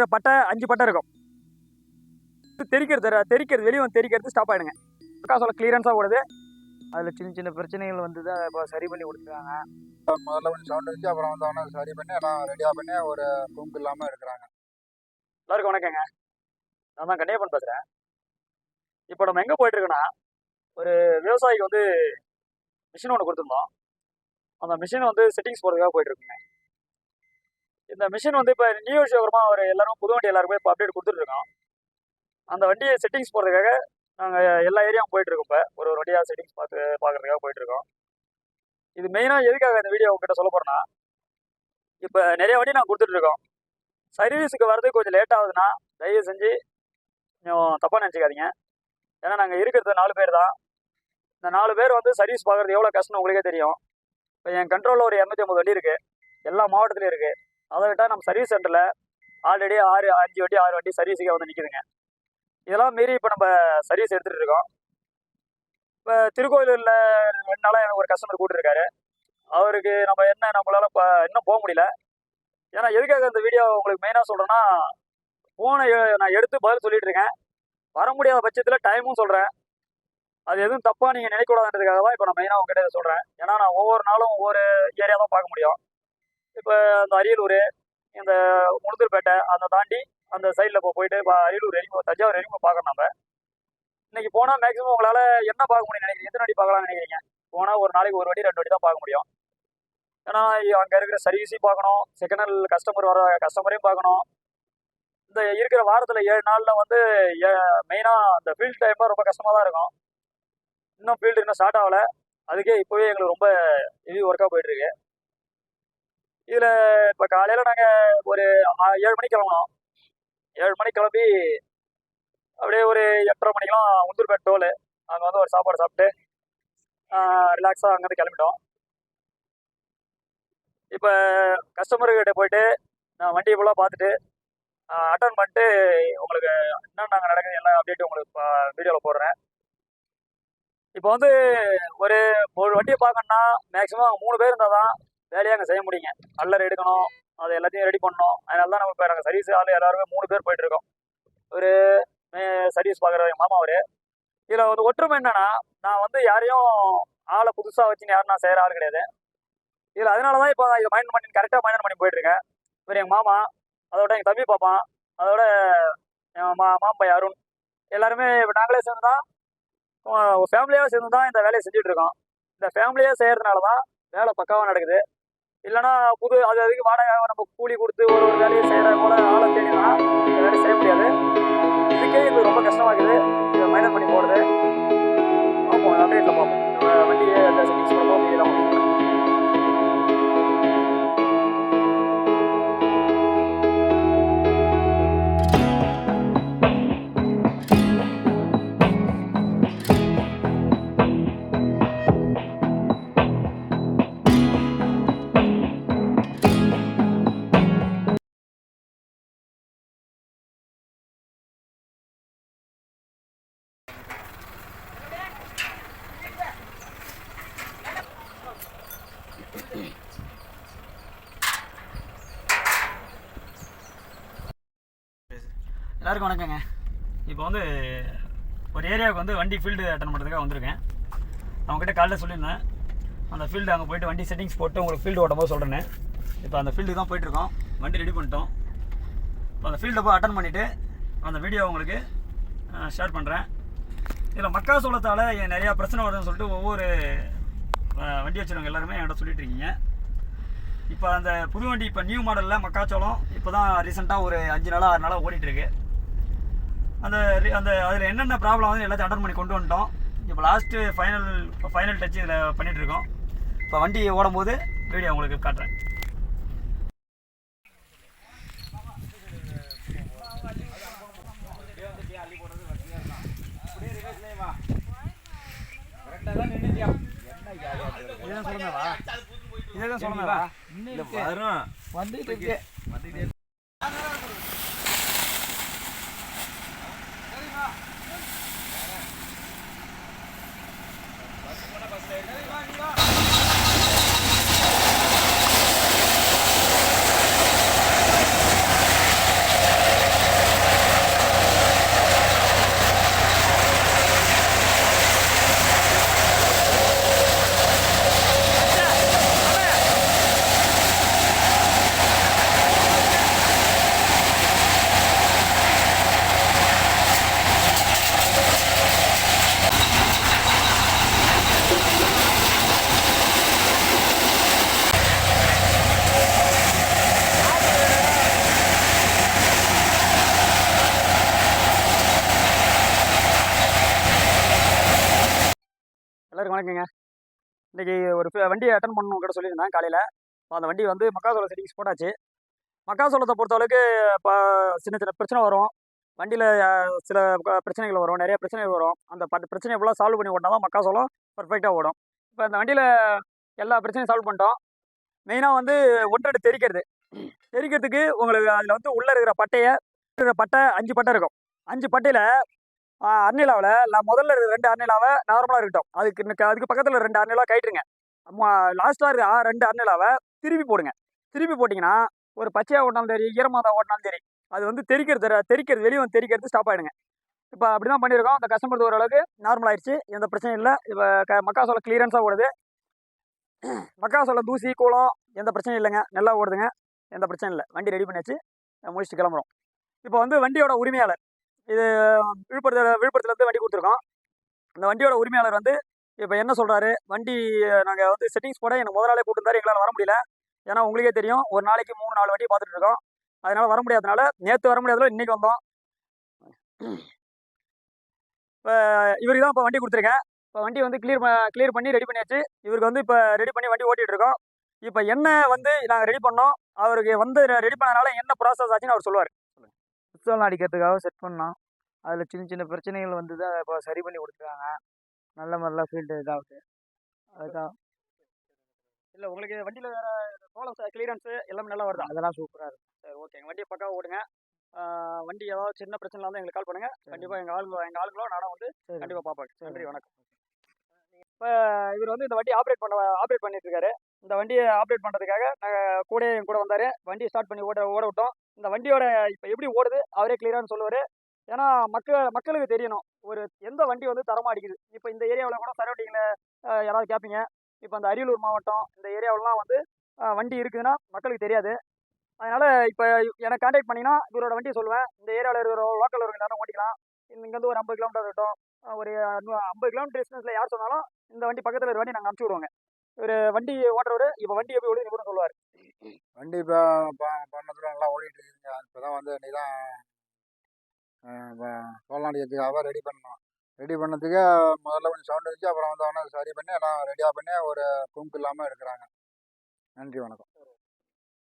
இருக்கிற பட்டை அஞ்சு பட்டை இருக்கும். தெரிக்கிறது தெரிக்கிறது வெளியே வந்து தெரிக்கிறது ஸ்டாப் ஆகிடுங்க காசோட கிளியரன்ஸாக ஓடுது. அதில் சின்ன சின்ன பிரச்சனைகள் வந்து தான் இப்போ சரி பண்ணி கொடுத்துருக்காங்க முதல்ல கொஞ்சம் சவுண்ட் வச்சு அப்புறம் வந்து அவனை சரி பண்ணி எல்லாம் ரெடியாக பண்ணி ஒரு கும்பு இல்லாமல் இருக்கிறாங்க. எல்லாருக்கும் வணக்கங்க. நான் தான் கன்னியப்பன் பேசுகிறேன் இப்போ நம்ம எங்கே போயிட்டுருக்கோன்னா ஒரு விவசாயிக்கு வந்து மிஷின் ஒன்று கொடுத்துருந்தோம். அந்த மிஷின் வந்து செட்டிங்ஸ் போகிறதுக்காக போயிட்டுருக்குங்க. இந்த மிஷின் வந்து இப்போ நியூ விஷயகரமாக ஒரு எல்லாரும் புது வண்டி எல்லாருக்குமே இப்போ அப்டேட் கொடுத்துட்ருக்கோம் அந்த வண்டியை செட்டிங்ஸ் போகிறதுக்காக நாங்கள் எல்லா ஏரியாவும் போயிட்டுருக்கோம் இப்போ. ஒரு ஒரு வண்டியாக செட்டிங்ஸ் பார்த்து பார்க்குறதுக்காக போயிட்டுருக்கோம். இது மெயினாக எதுக்காக இந்த வீடியோ உங்ககிட்ட சொல்ல போகிறேன்னா இப்போ நிறைய வண்டி நாங்கள் கொடுத்துட்ருக்கோம். சர்வீஸுக்கு வர்றதுக்கு கொஞ்சம் லேட் ஆகுதுன்னா தயவு செஞ்சு கொஞ்சம் தப்பாக நினச்சிக்காதீங்க. ஏன்னா நாங்கள் இருக்கிறது நாலு பேர் தான். இந்த நாலு பேர் வந்து சர்வீஸ் பார்க்குறது எவ்வளோ கஷ்டம் உங்களுக்கே தெரியும். இப்போ என் கண்ட்ரோலில் ஒரு இரநூத்தி ஐம்பது வண்டி இருக்குது எல்லா மாவட்டத்துலையும் இருக்குது அதை விட்டால் நம்ம சர்வீஸ் சென்டரில் ஆல்ரெடி ஆறு அஞ்சு வண்டி ஆறு வண்டி சர்வீஸுக்கே வந்து நிற்கிதுங்க இதெல்லாம் மீறி இப்போ நம்ம சர்வீஸ் எடுத்துகிட்டு இருக்கோம். இப்போ திருக்கோயிலூரில் ரெண்டு நாளாக எனக்கு ஒரு கஸ்டமர் கூப்பிட்டுருக்காரு அவருக்கு நம்ம என்ன நம்மளால் இப்போ இன்னும் போக முடியல. ஏன்னா எதுக்காக இந்த வீடியோ உங்களுக்கு மெயினாக சொல்கிறேன்னா ஃபோனை நான் எடுத்து பதில் சொல்லிட்டு இருக்கேன். வர முடியாத பட்சத்தில் டைமும் சொல்கிறேன் அது எதுவும் தப்பாக நீங்கள் நினைக்கக்கூடாதுன்றதுக்காக தான் இப்போ நான் மெயினாக உங்ககிட்ட சொல்கிறேன் ஏன்னா நான் ஒவ்வொரு நாளும் ஒவ்வொரு ஏரியா தான் பார்க்க முடியும். இப்போ அந்த அரியலூர் இந்த முழுந்தூர்பேட்டை அந்த தாண்டி அந்த சைடில் இப்போ போயிட்டு இப்போ அரியலூர் வரைக்கும் தஞ்சாவூர் வரைக்கும் பார்க்கணும் நம்ம. இன்னைக்கு போனால் மேக்ஸிமம் உங்களால் என்ன பார்க்க முடியும் நினைக்கிறீங்க? எத்தனை வண்டி பார்க்கலாம்னு நினைக்கிறீங்க? போனால் ஒரு நாளைக்கு ஒரு வண்டி ரெண்டு வண்டி தான் பார்க்க முடியும். ஏன்னா அங்கே இருக்கிற சர்வீஸையும் பார்க்கணும் செகண்ட் ஹேண்ட் கஸ்டமர் வர கஸ்டமரையும் பார்க்கணும். இந்த இருக்கிற வாரத்தில் ஏழு நாளில் வந்து மெயினாக அந்த ஃபீல்ட் டைமாக ரொம்ப கஷ்டமாக தான் இருக்கும். இன்னும் ஃபீல்டு இன்னும் ஸ்டார்ட் ஆகலை. அதுக்கே இப்போவே எங்களுக்கு ரொம்ப ஹெவி ஒர்க்காக போயிட்டுருக்கு இதில் இப்போ காலையில் நாங்கள் ஒரு ஆ- ஏழு மணிக்கு கிளம்பணும் ஏழு மணிக்கு கிளம்பி அப்படியே ஒரு எட்டரை மணிக்கெலாம் உந்தூர்பேட் டோலு அங்கே வந்து ஒரு சாப்பாடு சாப்பிட்டு ரிலாக்ஸாக அங்கேருந்து கிளம்பிட்டோம். இப்போ கஸ்டமர்கிட்ட போயிட்டு நான் வண்டியை ஃபுல்லாக பார்த்துட்டு அட்டன் பண்ணிட்டு உங்களுக்கு என்னென்ன நடக்குது எல்லாம் அப்டேட் உங்களுக்கு வீடியோவில் போடுறேன். இப்போ வந்து ஒரு ஒரு வண்டியை பார்க்கணுன்னா மேக்ஸிமம் மூணு பேர் இருந்தால் தான் வேலையை அங்கே செய்ய முடியுங்க. அல்லர் எடுக்கணும் அது எல்லாத்தையும் ரெடி பண்ணணும். அதனால தான் நம்ம இப்போ நாங்கள் சர்வீஸ் ஆள் எல்லாருமே மூணு பேர் போயிட்டுருக்கோம் ஒரு சர்வீஸ் பார்க்குற மாமா அவர். இதில் வந்து ஒற்றுமை என்னன்னா நான் வந்து யாரையும் ஆளை புதுசாக வச்சுன்னு யாரும் நான் செய்கிற ஆள் கிடையாது. இதில் அதனால தான் இப்போ இதை மைண்ட் பண்ணி கரெக்டாக மைண்ட் பண்ணி போயிட்டுருக்கேன். இவர் எங்கள் மாமா அதோட எங்கள் தம்பி பாப்பான் அதோட என் மா மாம்பை அருண். எல்லாருமே இப்போ நாங்களே சேர்ந்து தான் ஃபேமிலியாக சேர்ந்து தான் இந்த வேலையை செஞ்சுட்டு இருக்கோம். இந்த ஃபேமிலியாக செய்கிறதுனால தான் வேலை பக்காவாக நடக்குது. இல்லைன்னா புது அது அதுக்கு வாடகை நம்ம கூலி கொடுத்து ஒரு ஒரு வேலையை செய்கிற போல ஆளை தேடினா இந்த வேலையை செய்ய முடியாது. இதுக்கே இது ரொம்ப கஷ்டமாகுது இதை மைனஸ் பண்ணி போடுறது பார்ப்போம் அப்டேட்டில் பார்ப்போம். வண்டியை அந்த செட்டிங்ஸ் பண்ணும்போது இதெல்லாம் எல்லாருக்கும் வணக்கங்க. இப்போ வந்து ஒரு ஏரியாவுக்கு வந்து வண்டி ஃபீல்டு அட்டன் பண்ணுறதுக்காக வந்திருக்கேன். அவங்ககிட்ட காலைல சொல்லியிருந்தேன். அந்த ஃபீல்டு அங்கே போயிட்டு வண்டி செட்டிங்ஸ் போட்டு உங்களுக்கு ஃபீல்டு ஓட்டும் போது சொல்கிறேன் இப்போ அந்த ஃபீல்டு தான் போயிட்டுருக்கோம். வண்டி ரெடி பண்ணிட்டோம். இப்போ அந்த ஃபீல்டை போய் அட்டன் பண்ணிவிட்டு அந்த வீடியோ உங்களுக்கு ஷேர் பண்ணுறேன் இதில் மக்கா சோளத்தால் நிறையா பிரச்சனை வருதுன்னு சொல்லிட்டு ஒவ்வொரு வண்டி வச்சுருவங்க எல்லாருமே என்கிட்ட சொல்லிட்டு இருக்கீங்க. இப்போ அந்த புது வண்டி இப்போ நியூ மாடலில் மக்காச்சோளம் இப்போ தான் ரீசெண்டாக ஒரு அஞ்சு நாளாக ஆறு நாளாக ஓடிட்டுருக்கு அந்த அந்த அதில் என்னென்ன ப்ராப்ளம் வந்து எல்லாத்தையும் அட்டன் பண்ணி கொண்டு வந்துட்டோம். இப்போ லாஸ்ட்டு ஃபைனல் ஃபைனல் டச் இதில் பண்ணிகிட்டு இருக்கோம். இப்போ வண்டி ஓடும்போது வீடியோ உங்களுக்கு காட்டுறேன். இதுதான் சொல்லுங்கவா இதுதான் சொல்லுங்கவா வரும். வந்துட்டு வணக்கங்க இன்னைக்கு ஒரு வண்டியை அட்டன் பண்ணணும் கூட சொல்லியிருந்தேன் காலையில். அந்த வண்டி வந்து மக்காசோள செட்டிங்ஸ் போட்டாச்சு. மக்காசோளத்தை பொறுத்தளவுக்கு இப்போ சின்ன சின்ன பிரச்சனை வரும். வண்டியில் சில பிரச்சனைகள் வரும். நிறைய பிரச்சனைகள் வரும். அந்த பிரச்சனை பிரச்சனையை ஃபுல்லாக சால்வ் பண்ணி ஓட்டினா தான் மக்காசோளம் பர்ஃபெக்டாக ஓடும். இப்போ அந்த வண்டியில் எல்லா பிரச்சனையும் சால்வ் பண்ணிட்டோம். மெயினாக வந்து ஒன்றரை தெரிக்கிறது. தெரிக்கிறதுக்கு உங்களுக்கு அதில் வந்து உள்ளே இருக்கிற பட்டையை இருக்கிற பட்டை அஞ்சு பட்டை இருக்கும். அஞ்சு பட்டையில் அர்னிலாவில் நான் முதல்ல ரெண்டு அர்னிலாவை நார்மலாக இருக்கட்டும். அதுக்கு அதுக்கு பக்கத்தில் ரெண்டு அர்னிலா கைட்டுருங்க லாஸ்ட்டாக இருக்க ரெண்டு அர்னிலாவை திருப்பி போடுங்க. திருப்பி போட்டிங்கன்னா ஒரு பச்சையாக ஓட்டினாலும் சரி ஈரமாக தான் ஓட்டினாலும் சரி அது வந்து தெரிக்கிறது தெரிக்கிறது வெளியே வந்து தெரிக்கிறது ஸ்டாப் ஆகிடுங்க இப்போ அப்படி தான் பண்ணியிருக்கோம். அந்த கஸ்டமர் ஓரளவுக்கு நார்மல் ஆயிடுச்சு எந்த பிரச்சனையும் இல்லை. இப்போ க மக்காசோளம் கிளியரன்ஸாக ஓடுது. மக்காசோளம் தூசி கூலம் எந்த பிரச்சனையும் இல்லைங்க. நல்லா ஓடுதுங்க. எந்த பிரச்சனையும் இல்லை. வண்டி ரெடி பண்ணியாச்சு. முடிச்சுட்டு கிளம்புறோம். இப்போ வந்து வண்டியோட உரிமையாளர். இது விழுப்புரத்தில் விழுப்புரத்துலேருந்து வண்டி கொடுத்துருக்கோம். அந்த வண்டியோட உரிமையாளர் வந்து இப்போ என்ன சொல்கிறாரு வண்டி நாங்கள் வந்து செட்டிங்ஸ் போட எனக்கு முதல் நாளே கூட்டிருந்தாரு எங்களால் வர முடியல. ஏன்னா உங்களுக்கே தெரியும் ஒரு நாளைக்கு மூணு நாலு வண்டி பார்த்துட்டு இருக்கோம். அதனால் வர முடியாதனால நேற்று வர முடியாதனால இன்னைக்கு வந்தோம். இப்போ இவருக்கு தான் இப்போ வண்டி கொடுத்துருக்கேன். இப்போ வண்டி வந்து கிளியர் கிளியர் பண்ணி ரெடி பண்ணியாச்சு. இவருக்கு வந்து இப்போ ரெடி பண்ணி வண்டி ஓட்டிகிட்டு இருக்கோம். இப்போ என்ன வந்து நாங்கள் ரெடி பண்ணோம்? அவருக்கு வந்து ரெடி பண்ணனால என்ன ப்ராசஸ் ஆச்சுன்னு அவர் சொல்லுவார். புத்தகம் அடிக்கிறதுக்காக செட் பண்ணோம். அதில் சின்ன சின்ன பிரச்சனைகள் வந்தது அதை இப்போ சரி பண்ணி கொடுத்துருக்காங்க நல்ல மாதிரிலாம் ஃபீல்டு இதாகுது அதுக்காக இல்லை உங்களுக்கு வண்டியில் வேறு சோளம் கிளியரன்ஸு எல்லாமே நல்லா வருதா? அதெல்லாம் சூப்பராக இருக்கும் சரி ஓகேங்க வண்டியை பக்காவாக ஓடுங்க. வண்டி ஏதாவது சின்ன பிரச்சனை இருந்தால் எங்களுக்கு கால் பண்ணுங்கள் கண்டிப்பாக எங்கள் ஆளுங்க எங்கள் ஆளுங்களோ நானும் வந்து கண்டிப்பாக பார்ப்பாங்க சரி. நன்றி வணக்கம். இப்போ இவர் வந்து இந்த வண்டி ஆப்ரேட் பண்ண ஆப்ரேட் பண்ணிட்டு இருக்காரு. இந்த வண்டியை ஆப்ரேட் பண்ணுறதுக்காக நாங்கள் கூட என் கூட வந்தார். வண்டியை ஸ்டார்ட் பண்ணி ஓட ஓட விட்டோம். இந்த வண்டியோட இப்போ எப்படி ஓடுது அவரே கிளியரானு சொல்லுவார். ஏன்னா மக்கள் மக்களுக்கு தெரியணும். ஒரு எந்த வண்டி வந்து தரமாக அடிக்குது. இப்போ இந்த ஏரியாவில் கூட சரௌண்டிங்கில் யாராவது கேட்பீங்க இப்போ அந்த அரியலூர் மாவட்டம் இந்த ஏரியாவிலலாம் வந்து வண்டி இருக்குதுன்னா மக்களுக்கு தெரியாது. அதனால் இப்போ எனக்கு கான்டாக்ட் பண்ணிங்கன்னா இவரோட வண்டியை சொல்லுவேன். இந்த ஏரியாவில் இருக்கிற லோக்கல் இருக்கிற நேரம் ஓட்டிக்கலாம். இங்கேருந்து ஒரு ஐம்பது கிலோமீட்டர் இருக்கட்டும் ஒரு ஐம்பது கிலோமீட்டர் டிஸ்டன்ஸில் யார் சொன்னாலும் இந்த வண்டி பக்கத்தில் ஒரு வண்டி நாங்கள் அனுப்பிச்சி விடுவோங்க. ஒரு வண்டி ஓட்டுறவர் இப்போ வண்டி எப்படி ஓடுது சொல்லுவார். வண்டி இப்போ பண்ண நல்லா ஓடிட்டு இருக்குங்க. இப்போ தான் வந்து நீ தான் சோளம் ரெடி பண்ணோம் ரெடி பண்ணதுக்கு முதல்ல கொஞ்சம் சவுண்ட் இருந்துச்சு அப்புறம் வந்தவொடனே சரி பண்ணி எல்லாம் ரெடியாக பண்ணி ஒரு கும்பு இல்லாமல் எடுக்கிறாங்க நன்றி வணக்கம்.